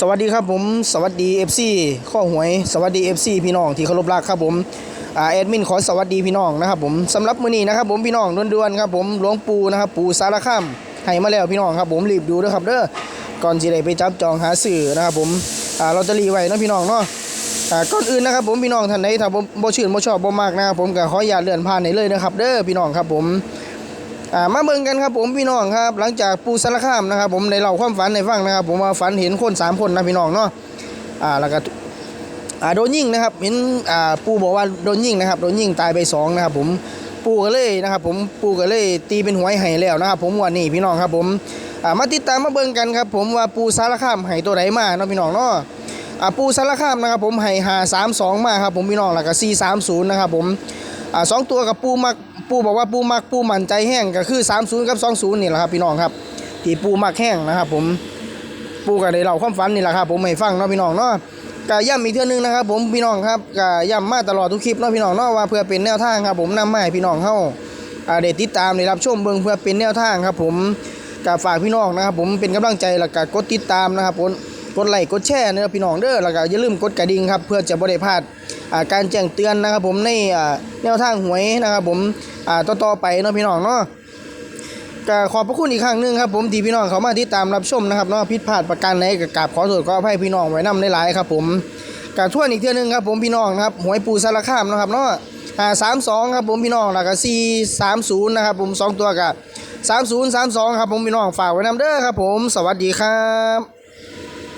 สวัสดีครับผมสวัสดี FC ข้อหวย สวัสดี FC พี่น้องที่เคารพรักครับผมแอดมินขอสวัสดีพี่น้องนะครับผมสำหรับมื้อนี้นะครับผมพี่น้องด่วนๆครับผมหลวงปู่นะครับปู่สารคามให้มาแล้วพี่น้องครับผมรีบดูด้วยครับเด้อก่อนสิได้ไปจับจองหาสื่อนะครับผมอ่าลอตเตอรี่ไว้นะพี่น้องเนาะก่อนอื่นนะครับผมพี่น้องท่านใดถ้าบ่บ่ชื่นบ่ชอบบ่มากนะครับผมก็ขออย่าเลื่อนผ่านให้เลยนะครับ เด้อพี่น้องครับผม อ่ามาเบิ่งกันครับผมพี่น้องครับ หลังจากปูสารคามนะครับผมได้เล่าความฝันให้ฟังนะครับ ผมว่าฝันเห็นคนสามคนนะพี่น้องเนาะอ่าแล้วก็อ่าโดนยิงนะครับเห็นอ่าปูบอกว่าโดนยิงนะครับโดนยิงตายไปสองนะครับ ผมปูก็เลยนะครับ ผมปูก็เลยตีเป็นหวยให้แล้วนะครับ ผมวันนี้พี่น้องครับผมอ่ามาติดตามมาเบิ่งกันครับ ผมว่าปูสารคามให้ตัวไหนมาเนาะพี่น้องเนาะอ่าปูสารคามนะครับ ผมให้หาสามสองมาครับผมพี่น้องแล้วก็สี่สามศูนย์นะครับผม อ่าสองตัวกับปูมักปูบอกว่าปูมักปูมั่นใจแห้งก็คือ30กับ20นี่แหละครับพี่น้องครับที่ปูมักแห้งนะครับผมปูก็ได้เล่าความฝันนี่แหละครับผมให้ฟังเนาะพี่น้องเนาะก็ย้ำอีกเทื่อนึงนะครับ ผมพี่น้องครับก็ย้ำมาตลอดทุกคลิปเนาะพี่น้องเนาะว่าเพื่อเป็นแนวทางครับ ผมนำมาให้พี่น้องเฮาอ่าได้ติดตามได้รับชมเบิ่งเพื่อเป็นแนวทางครับ ผมก็ฝากพี่น้องนะครับ ผมเป็นกำลังใจแล้วก็กดติดตามนะครับผมกดไลค์กดแชร์นะครับพี่น้องเด้อแล้วก็อย่าลืมกดกระดิ่งครับ เพื่อจะบ่ได้พลาด การแจ้งเตือนนะครับผมในแนวทางหวยนะครับผมอ่าต่อไปเนาะพี่น้องเนาะก็ขอบพระคุณอีกครั้งหนึงครับผมที่พี่น้องเขามาติดตามรับชมนะครับเนาะผิดพลาดประการใดก็กราบขอโทษขออภัยพี่น้องไว้นำหลายครับผมกาทวนอีกเทื่อนึงครับผมพี่น้องนะครับหวยปูสารคามนะครับเนาะอ่าสามสองครับผมพี่น้องแล้วก็สี่สามศูนย์นะครับผมสองตัวกับสามศูนย์สามสองครับผมพี่น้องฝากไว้นำเด้อครับผม สวัสดีครับ